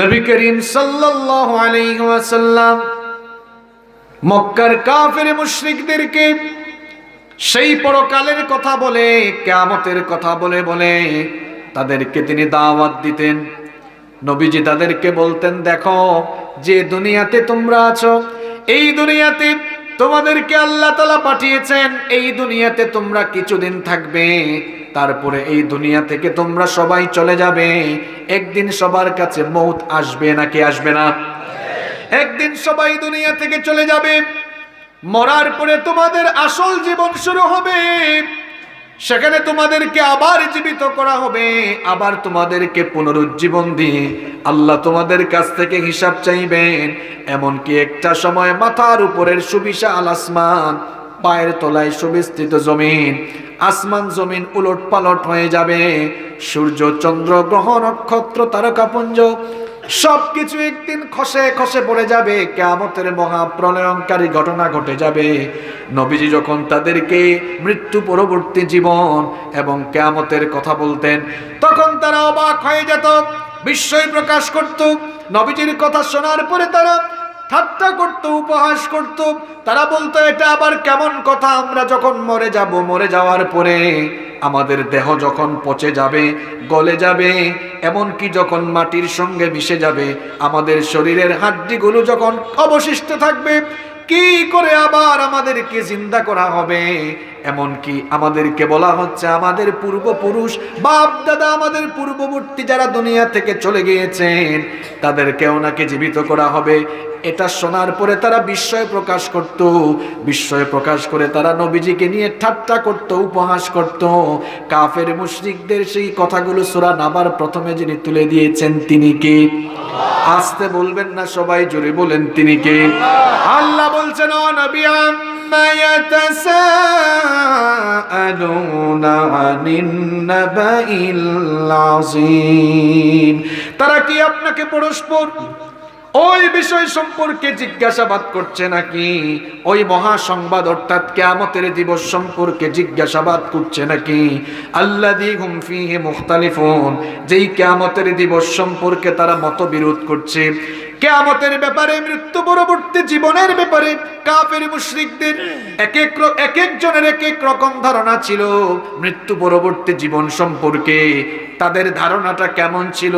নবী করিম সাল্লাল্লাহু আলাইহি ওয়াসাল্লাম মক্কার কাফের মুশরিকদেরকে সেই পরকালের কথা বলে, কেয়ামতের কথা বলে বলে তাদেরকে তিনি দাওয়াত দিতেন। নবীজি তাদেরকে বলতেন, দেখো, যে দুনিয়াতে তোমরা আছো, এই দুনিয়াতে তোমাদেরকে আল্লাহ তালা পাঠিয়েছেন, এই দুনিয়াতে তোমরা কিছুদিন থাকবে। তারপরে এই দুনিয়া থেকে তোমরা সবাই চলে যাবে। একদিন সবার কাছে মৌত আসবে নাকি আসবে না? একদিন সবাই দুনিয়া থেকে চলে যাবে। মরার পরে তোমাদের আসল জীবন শুরু হবে। সেখানে তোমাদেরকে আবার জীবিত করা হবে। আবার তোমাদেরকে পুনরুজ্জীবন দিয়ে আল্লাহ তোমাদের কাছ থেকে হিসাব চাইবেন। এমনকি একটা সময় মাথার উপরের সুবিশাল আসমান পায়ের তলায় সুবিস্তৃত জমিন, আসমান জমিন উলট পালট হয়ে যাবে। সূর্য, চন্দ্র, গ্রহ, নক্ষত্র, তারকাপুঞ্জ, সবকিছু একদিন খসে খসে পড়ে যাবে। কেয়ামতের মহা প্রলয়ঙ্কারী ঘটনা ঘটে যাবে। নবীজি যখন তাদেরকে মৃত্যু পরবর্তী জীবন এবং কেয়ামতের কথা বলতেন, তখন তারা অবাক হয়ে যেত, বিস্ময় প্রকাশ করত। নবীজির কথা শোনার পরে তারা ঠাট্টা করত, উপহাস করত। তারা বলতো, এটা আবার কেমন কথা? আমরা যখন মরে যাব, মরে যাওয়ার পরে আমাদের দেহ যখন পচে যাবে, গলে যাবে, এমনকি যখন মাটির সঙ্গে মিশে যাবে, আমাদের শরীরের হাড্ডিগুলো যখন অবশিষ্ট থাকবে, কি করে আবার আমাদেরকে জিন্দা করা হবে? এমনকি আমাদেরকে বলা হচ্ছে, আমাদের পূর্বপুরুষ, বাপ দাদা আমাদের পূর্ববর্তী যারা দুনিয়া থেকে চলে গিয়েছেন, তাদেরকেও নাকি জীবিত করা হবে। এটা শোনার পরে তারা বিস্ময় প্রকাশ করত। বিস্ময় প্রকাশ করে তারা নবীজিকে নিয়ে ঠাট্টা করত, উপহাস করত। কাফের মুশরিকদের সেই কথাগুলো সুরা নাবার প্রথমে যিনি তুলে দিয়েছেন তিনি কে? আসতে বলবেন না সবাই, জোরে বলেন তিনি কে? আল্লাহ বলছেন, ও নবী আযীম। তারা কি আপনাকে পরস্পর ওই বিষয় সম্পর্কে জিজ্ঞাসাবাদ করছে নাকি? ওই মহা সংবাদ অর্থাৎ কেয়ামতের দিবস সম্পর্কে জিজ্ঞাসাবাদ করছে নাকি? আল্লাদি হুমফি হে মুখতালিফোন। যেই কেয়ামতের দিবস সম্পর্কে তারা মত বিরোধ করছে। কেয়ামতের ব্যাপারে, মৃত্যু পরবর্তী জীবনের ব্যাপারে কাফের মুশরিকদের এক এক এক একজনের এক এক রকম ধারণা ছিল। মৃত্যু পরবর্তী জীবন সম্পর্কে তাদের ধারণাটা কেমন ছিল?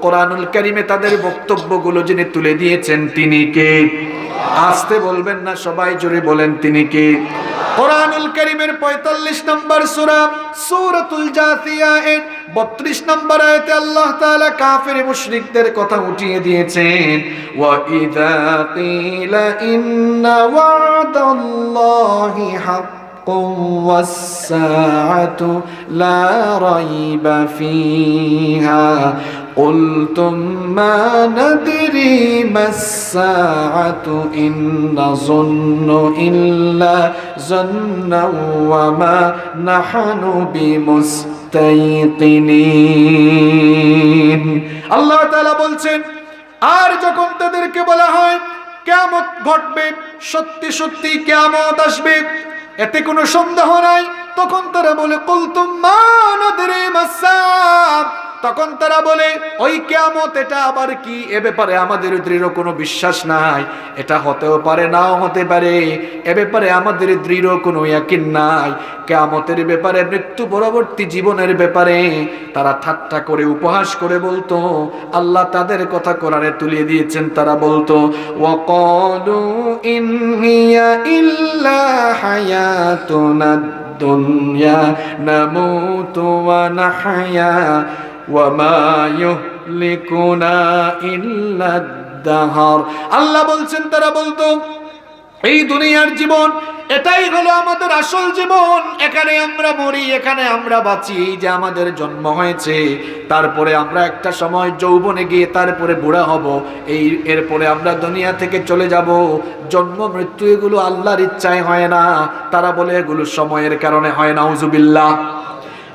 কোরআনুল কারিমে তাদের বক্তব্যগুলো যিনি তুলে দিয়েছেন, তিনি কে? আসতে বলবেন না, সবাই জোরে বলেন, তিনি কে? কোরআনুল কারিমের 45 নম্বর সূরা সূরাতুল জাসিয়া এর 32 নম্বর আয়াতে আল্লাহ তাআলা কাফির মুশরিকদের কথা উঠিয়ে দিয়েছেন ওয়া ইযা কিলা ইন্না ওয়াদাল্লাহি হাক্ক والساعة لا ريب فيها قلتم ما ندري ما الساعة إن نظن إلا ظنا وما نحن بمستيقنين আল্লাহ তাআলা বলছেন আর যখন তাদেরকে বলা হয় কেমত ঘটবে সত্যি সত্যি কেমত আসবে এতে কোনো সন্দেহ নাই তখন তারা বলে কুলতুম মানাদরি মাসাব তখন তারা বলে, ওই কেয়ামত, এটা আবার কি? এ ব্যাপারে আমাদের দৃঢ় কোনো বিশ্বাস নাই। এটা হতেও পারে, নাও হতে পারে। এ ব্যাপারে আমাদের দৃঢ় কোনো ইয়াকিন নাই। কেয়ামতের ব্যাপারে, মৃত্যু পরবর্তী জীবনের ব্যাপারে তারা ঠাট্টা করে উপহাস করে বলতো। আল্লাহ তাদের কথা কোরআনে তুলিয়ে দিয়েছেন, তারা বলতো, ওয়াকালু ইন ইল্লা হায়াতুনা দুনিয়া, নামুতু ওয়া আল্লাহ বলছেন, তারা বলতো, এই দুনিয়ার জীবন, এটাই হলো আমাদের আসল জীবন। এখানে আমরা মরি, এখানে আমরা বাঁচি, এই যে আমাদের জন্ম হয়েছে, তারপরে আমরা একটা সময় যৌবনে গিয়ে তারপরে বুড়া হব, এই এরপরে আমরা দুনিয়া থেকে চলে যাব। জন্ম, মৃত্যু, এগুলো আল্লাহর ইচ্ছায় হয় না। তারা বলে, এগুলো সময়ের কারণে হয় না উজুবিল্লাহ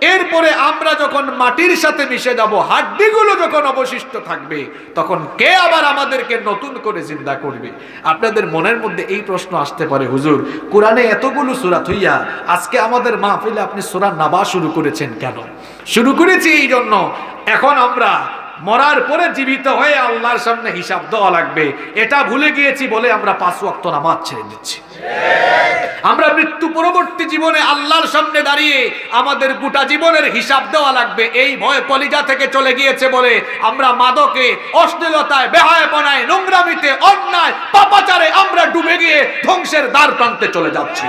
এরপরে আমরা যখন মাটির সাথে মিশে যাব, হাড্ডিগুলো যখন অবশিষ্ট থাকবে, তখন কে আবার আমাদেরকে নতুন করে জিন্দা করবে? আপনাদের মনের মধ্যে এই প্রশ্ন আসতে পারে, হুজুর, কোরআনে এতগুলো সুরা থইয়া আজকে আমাদের মাহফিলে আপনি সুরা নাবা শুরু করেছেন কেন? শুরু করেছি এই জন্য। এখন আমরা মরার পরে জীবিত হয়ে আল্লাহর সামনে হিসাব দেওয়া লাগবে। এটা ভুলে গিয়েছি বলে আমরা পাঁচ ওয়াক্ত নামাজ ছেড়ে দিচ্ছি। আমরা মৃত্যু পরবর্তী জীবনে আল্লাহর সামনে দাঁড়িয়ে আমাদের গোটা জীবনের হিসাব দেওয়া লাগবে। এই ভয় কলিজা থেকে চলে গিয়েছে বলে আমরা মাদকে, অশ্লীলতায়, বেহায়পনায়, নোংরামিতে, অন্যায়, পাপাচারে আমরা ডুবে গিয়ে ধ্বংসের দ্বার প্রান্তে চলে যাচ্ছি।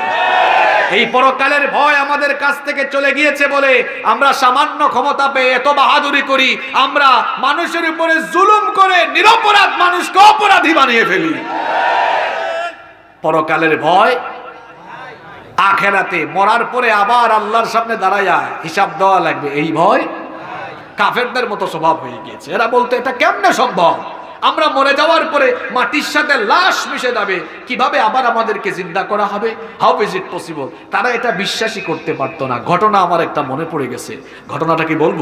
এই পরকালের ভয় আমাদের কাছ থেকে চলে গিয়েছে বলে আমরা সামান্য ক্ষমতা পেয়ে এত বাহাদুরি করি। আমরা মানুষের উপরে জুলুম করে নিরপরাধ মানুষকে অপরাধী বানিয়ে ফেলি। পরকালের ভয়, আখেরাতে মরার পরে আবার আল্লাহর সামনে দাঁড়ায়া হিসাব দেওয়া লাগবে। এই ভয় কাফেরদের মতো স্বভাব হয়ে গিয়েছে। এরা বলতে, এটা কেমনে সম্ভব? আমরা মরে যাওয়ার পরে মাটির সাথে লাশ মিশে যাবে। কীভাবে আবার আমাদেরকে জিন্দা করা হবে? হাউ ইজ ইট পসিবল তারা এটা বিশ্বাসই করতে পারতো না। ঘটনা আমার একটা মনে পড়ে গেছে। ঘটনাটা কি বলব?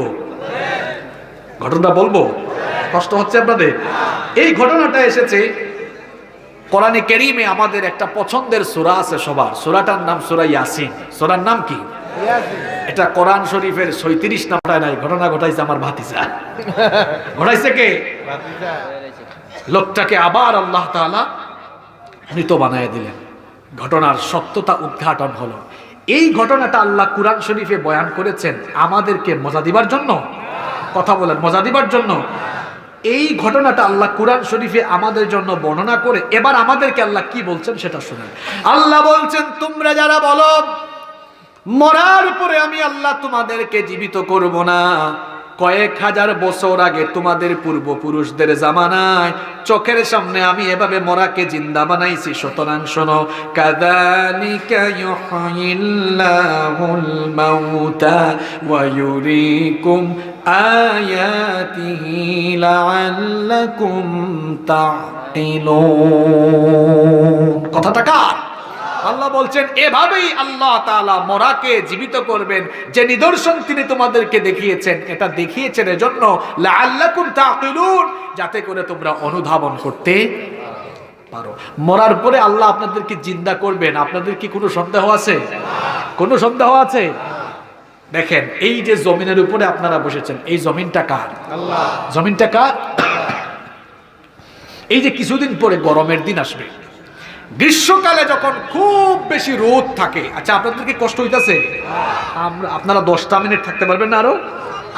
ঘটনাটা বলব? কষ্ট হচ্ছে আপনাদের? এই ঘটনাটা এসেছে কোরআনে কেরিমে আমাদের একটা পছন্দের সূরা আছে সবার। সূরাটার নাম সূরা ইয়াসিন। সূরার নাম কি? এটা কোরআন শরীফের সৈত্রিশ নাম্বার নাই। ঘটনা ঘটাইছে আমার ভাতিজা। ঘটাইছে কে? লোকটাকে আবার আল্লাহ তাআলা মৃত বানায় দিলেন। ঘটনার সত্যতা উদ্ঘাটন হলো। এই ঘটনাটা আল্লাহ কুরআন শরীফে বয়ান করেছেন আমাদেরকে মজা দিবার জন্য। কথা বলেন, মজা দিবার জন্য। এই ঘটনাটা আল্লাহ কুরআন শরীফে আমাদের জন্য বর্ণনা করে, এবার আমাদেরকে আল্লাহ কি বলছেন সেটা শুনেন। আল্লাহ বলছেন, তোমরা যারা বলো, মরার উপরে আমি আল্লাহ তোমাদেরকে জীবিত করব না। কয়েক হাজার বছর আগে তোমাদের পূর্বপুরুষদের জামানায় চোখের সামনে আমি এভাবে মরাকে জিন্দা বানাইছি। সুতরাং শোনো কাদালিকা কথাটা কার? আল্লাহ বলছেন এভাবেই আল্লাহ তাআলা মরাকে জীবিত করবেন। যে নিদর্শন তিনি তোমাদেরকে দেখিয়েছেন এটা দেখিয়েছেন এজন্য তাকিলুন যাতে করে তোমরা অনুধাবন করতে পারো। মরার পরে আল্লাহ আপনাদেরকে জিন্দা করবেন। আপনাদের কি কোনো সন্দেহ আছে? কোনো সন্দেহ আছে? দেখেন এই যে জমিনের উপরে আপনারা বসেছেন এই জমিনটা কার? জমিনটা কার? এই যে কিছুদিন পরে গরমের দিন আসবে। গ্রীষ্মকালে যখন খুব বেশি রোদ থাকে আচ্ছা আপনাদের কি কষ্ট হইতেছে? আপনারা দশটা মিনিট থাকতে পারবেন না আরও?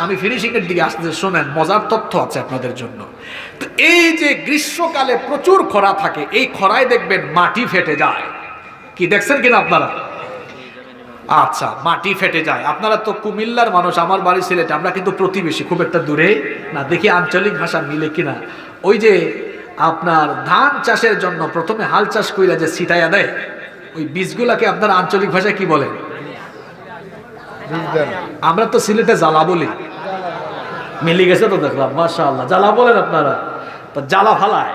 আমি ফিনিশিং এর দিকে আসতে শোনেন, মজার তথ্য আছে আপনাদের জন্য। তো এই যে গ্রীষ্মকালে প্রচুর খরা থাকে, এই খরায় দেখবেন মাটি ফেটে যায়। কি দেখছেন কিনা আপনারা? আচ্ছা মাটি ফেটে যায়। আপনারা তো কুমিল্লার মানুষ, আমার বাড়ি সিলেটে, আমরা কিন্তু প্রতিবেশী, খুব একটা দূরে। না, দেখি আঞ্চলিক ভাষা মিলে কিনা। ওই যে আপনার ধান চাষের জন্য প্রথমে হাল চাষ কইরা যে ছিটাইয়া দেয় ওই বীজগুলাকে আপনার আঞ্চলিক ভাষায় কি বলেন আমরা তো সিলেটে জ্বালা বলি। মিলি গেছে তো দেখলাম মাসা আল্লাহ জ্বালা বলেন আপনারা। তো জ্বালা ফালায়।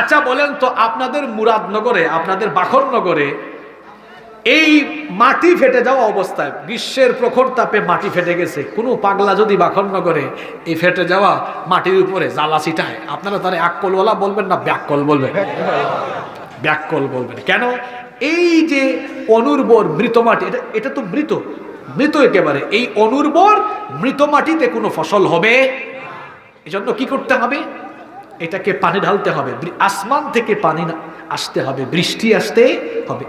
আচ্ছা বলেন তো আপনাদের মুরাদনগরে আপনাদের বাখরনগরে এই মাটি ফেটে যাওয়া অবস্থায় গ্রীষ্মের প্রখর তাপে মাটি ফেটে গেছে। কোনো পাগলা যদি বাখরনগরে এই ফেটে যাওয়া মাটির উপরে জ্বালা ছিটায়, আপনারা তারা আকলওয়ালা বলবেন না ব্যাককল বলবেন? ব্যাককল বলবেন। কেন? এই যে অনুর্বর মৃত মাটি, এটা এটা তো মৃত মৃত একেবারে। এই অনুর্বর মৃত মাটিতে কোনো ফসল হবে? এজন্য কি করতে হবে? এটাকে পানি ঢালতে হবে। আসমান থেকে পানি আসতে হবে, বৃষ্টি আসতে হবে।